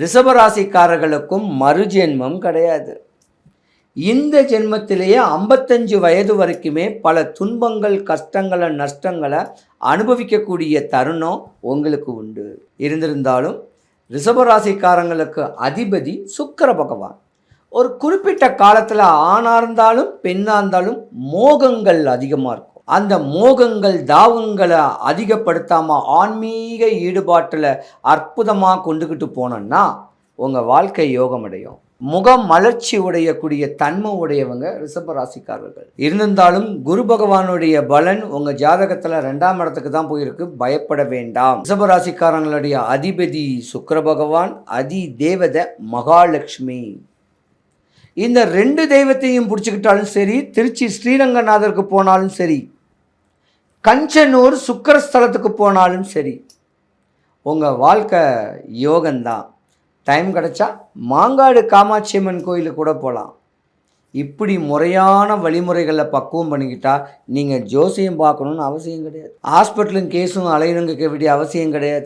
ரிஷபராசிக்காரர்களுக்கும் மறுஜென்மம் கிடையாது. இந்த ஜென்மத்திலேயே ஐம்பத்தஞ்சு வயது வரைக்குமே பல துன்பங்கள் கஷ்டங்களை நஷ்டங்களை அனுபவிக்கக்கூடிய தருணம் உங்களுக்கு உண்டு. இருந்திருந்தாலும் ரிஷபராசிக்காரங்களுக்கு அதிபதி சுக்கர பகவான். ஒரு குறிப்பிட்ட காலத்தில் ஆணாக இருந்தாலும் பெண்ணாக இருந்தாலும் மோகங்கள் அதிகமாக இருக்கும். அந்த மோகங்கள் தாவங்களை அதிகப்படுத்தாமல் ஆன்மீக ஈடுபாட்டில் அற்புதமாக கொண்டுக்கிட்டு போனோன்னா உங்கள் வாழ்க்கை யோகமடையும். முகம் மலர்ச்சி உடையக்கூடிய தன்மை உடையவங்க ரிஷப ராசிக்காரர்கள். இருந்திருந்தாலும் குரு பகவானுடைய பலன் உங்க ஜாதகத்துல ரெண்டாம் இடத்துக்கு தான் போயிருக்கு. பயப்பட வேண்டாம். ரிஷப ராசிக்காரங்களுடைய அதிபதி சுக்கர பகவான் அதி தேவதை மகாலட்சுமி. இந்த ரெண்டு தெய்வத்தையும் பிடிச்சிக்கிட்டாலும் சரி திருச்சி ஸ்ரீரங்கநாதருக்கு போனாலும் சரி கஞ்சனூர் சுக்கரஸ்தலத்துக்கு போனாலும் சரி உங்கள் வாழ்க்கை யோகந்தான். டைம் கிடச்சா மாங்காடு காமாட்சி அம்மன் கோயிலுக்கு கூட போகலாம் இப்படி முறையான வழிமுறைகளை பக்குவம் பண்ணிக்கிட்டா நீங்கள் ஜோசியம் பார்க்கணுன்னு அவசியம் கிடையாது. ஹாஸ்பிட்டலும் கேஸும் அலையணுங்க வேண்டிய அவசியம் கிடையாது.